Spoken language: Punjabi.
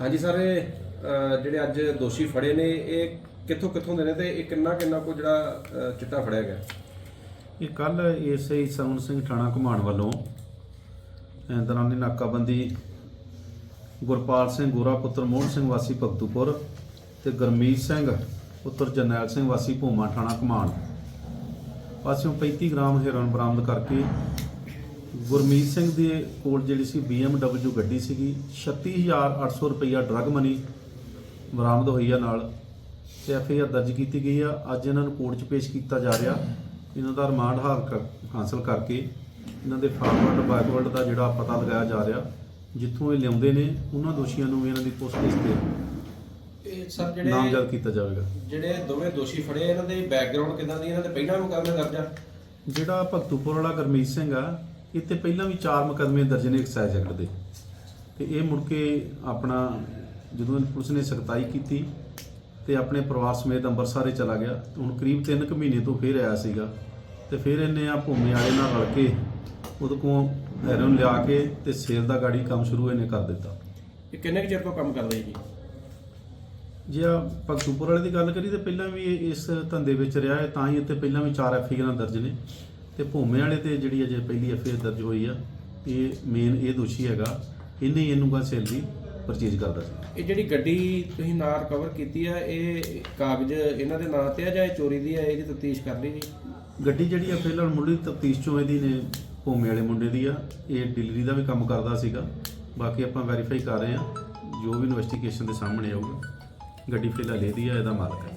ਹਾਂਜੀ ਸਰ ਇਹ ਅਹ, ਜਿਹੜੇ ਅੱਜ ਦੋਸ਼ੀ ਫੜੇ ਨੇ ਇਹ ਕਿੱਥੋਂ ਕਿੱਥੋਂ ਦੇ ਨੇ ਤੇ ਇਹ ਕਿੰਨਾ ਕਿੰਨਾ ਕੋ ਜਿਹੜਾ ਅਹ, ਚਿੱਟਾ ਫੜਿਆ ਗਿਆ? ਇਹ ਕੱਲ ਏਐਸਆਈ ਸਵਨ ਸਿੰਘ ਥਾਣਾ ਘੁਮਾਣ ਵੱਲੋਂ ਅਹ ਦੌਰਾਨੇ ਨਾਕਾਬੰਦੀ ਗੁਰਪਾਲ ਸਿੰਘ ਗੋਰਾ ਪੁੱਤਰ ਮੋਹਨ ਸਿੰਘ ਵਾਸੀ ਭਗਤੂਪੁਰ ਤੇ ਗਰਮੀਤ ਸਿੰਘ ਪੁੱਤਰ ਜਰਨੈਲ ਸਿੰਘ ਵਾਸੀ ਭੂਮਾ ਥਾਣਾ ਘੁਮਾਣ। ਪਾਸਿਓਂ 35 ਗ੍ਰਾਮ ਹੈਰੋਇਨ ਬਰਾਮਦ ਕਰਕੇ ਗੁਰਮੀਤ ਸਿੰਘ ਦੇ ਕੋਲ ਜਿਹੜੀ ਸੀ BMW ਗੱਡੀ ਸੀਗੀ 36800 ਰੁਪਈਆ ਡਰਗ ਮਨੀ ਬਰਾਮਦ ਹੋਈ ਆ ਨਾਲ ਤੇ ਐਫਆਈਆਰ ਦਰਜ ਕੀਤੀ ਗਈ ਆ। ਅੱਜ ਇਹਨਾਂ ਨੂੰ ਕੋਰਟ 'ਚ ਪੇਸ਼ ਕੀਤਾ ਜਾ ਰਿਹਾ। ਇਹਨਾਂ ਦਾ ਰਿਮਾਂਡ ਹਾਰ ਕਰ- ਹਾਸਲ ਕਰਕੇ ਇਹਨਾਂ ਦੇ ਫਾਰਵਰਡ ਬੈਕਵਰਡ ਦਾ ਜਿਹੜਾ ਪਤਾ ਲਗਾਇਆ ਜਾ ਰਿਹਾ ਜਿੱਥੋਂ ਇਹ ਲਿਆਉਂਦੇ ਨੇ ਉਹਨਾਂ ਦੋਸ਼ੀਆਂ ਨੂੰ ਵੀ ਇਹਨਾਂ ਦੀ ਪੁੱਛਗਿੱਛ ਤੇ ਇਹ ਸਰ ਨਾਮਜ਼ਦ ਕੀਤਾ ਜਾਵੇਗਾ। ਜਿਹੜੇ ਦੋਵੇਂ ਦੋਸ਼ੀ ਫੜੇ ਇਹਨਾਂ ਦੇ ਬੈਕਗ੍ਰਾਉਂਡ ਕਿਦਾਂ ਦੀ ਇਹਨਾਂ ਦੇ ਪਹਿਲਾਂ ਮੁਕੱਦਮੇ ਦਰਜ ਜਿਹੜਾ ਭਗਤੂਪੁਰ ਵਾਲਾ ਗਰਮੀਤ ਸਿੰਘ ਆ ਤੇ ਪਹਿਲਾਂ ਵੀ ਚਾਰ ਮੁਕੱਦਮੇ ਦਰਜ ਨੇ ਐਕਸਾਈਜ਼ ਐਕਟ ਦੇ। ਤੇ ਇਹ ਮੁੜ ਕੇ ਆਪਣਾ ਜਦੋਂ ਪੁਲਿਸ ਨੇ ਸਖਤਾਈ ਕੀਤੀ ਤੇ ਆਪਣੇ ਪਰਿਵਾਰ ਸਮੇਤ ਅੰਮ੍ਰਿਤਸਰ ਹੀ ਚਲਾ ਗਿਆ ਤੇ ਹੁਣ ਕਰੀਬ 3 ਕੁ ਮਹੀਨੇ ਤੋਂ ਫੇਰ ਆਇਆ ਸੀਗਾ। ਤੇ ਫਿਰ ਇਹਨੇ ਆ ਭੂਮੇ ਵਾਲੇ ਨਾਲ ਰਲ ਕੇ ਉਹਦੇ ਕੋਲ ਹੈਰੋਨ ਲਿਆ ਕੇ ਤੇ ਸੇਲ ਦਾ ਗਾੜੀ ਕੰਮ ਸ਼ੁਰੂ ਇਹਨੇ ਕਰ ਦਿੱਤਾ। ਇਹ ਕਿੰਨੇ ਕੁ ਚਿਰ ਤੋਂ ਕੰਮ ਕਰਦੇ ਜੀ? ਜੇ ਆ ਭਗਤੂਪੁਰ ਵਾਲੇ ਦੀ ਗੱਲ ਕਰੀ ਤੇ ਪਹਿਲਾਂ ਵੀ ਇਹ ਇਸ ਧੰਦੇ ਵਿੱਚ ਰਿਹਾ ਹੈ ਤਾਂ ਹੀ ਇੱਥੇ ਪਹਿਲਾਂ ਵੀ 4 ਐਫਆਈਆਰਾਂ ਦਰਜ ਨੇ। ਤੇ ਭੂਮੇ ਵਾਲੇ ਤੇ ਜਿਹੜੀ ਅਜੇ ਪਹਿਲੀ ਐਫਆਈਆਰ ਦਰਜ ਹੋਈ ਆ ਇਹ ਮੇਨ ਇਹ ਦੋਸ਼ੀ ਹੈਗਾ ਇਹਨੇ ਹੀ ਇਹਨੂੰ ਗਾ ਸੇਲ ਦੀ ਪਰਚੇਜ ਕਰਦਾ ਸੀ। ਇਹ ਜਿਹੜੀ ਗੱਡੀ ਤੁਸੀਂ ਨਾਲ ਰਿਕਵਰ ਕੀਤੀ ਆ ਇਹ ਕਾਗਜ਼ ਇਹਨਾਂ ਦੇ ਨਾਂ ਤੇ ਆ ਜਾਂ ਇਹ ਚੋਰੀ ਦੀ ਆ ਇਹਦੀ ਤਫਤੀਸ਼ ਕਰ ਲਈ ਗੱਡੀ ਜਿਹੜੀ ਆ ਫਿਲਹਾਲ ਮੁੱਢਲੀ ਤਫਤੀਸ਼ ਚੋਂ ਇਹਦੀ ਨੇ ਭੂਮੇ ਵਾਲੇ ਮੁੰਡੇ ਦੀ ਆ ਇਹ ਡਿਲੀਵਰੀ ਦਾ ਵੀ ਕੰਮ ਕਰਦਾ ਸੀਗਾ। ਬਾਕੀ ਆਪਾਂ ਵੈਰੀਫਾਈ ਕਰ ਰਹੇ ਆ ਜੋ ਵੀ ਇਨਵੈਸਟੀਗੇਸ਼ਨ ਦੇ ਸਾਹਮਣੇ ਆਊਗਾ ਗੱਡੀ ਫਿਲਹਾਲ ਇਹਦੀ ਆ ਇਹਦਾ ਮਾਲਕ ਹੈ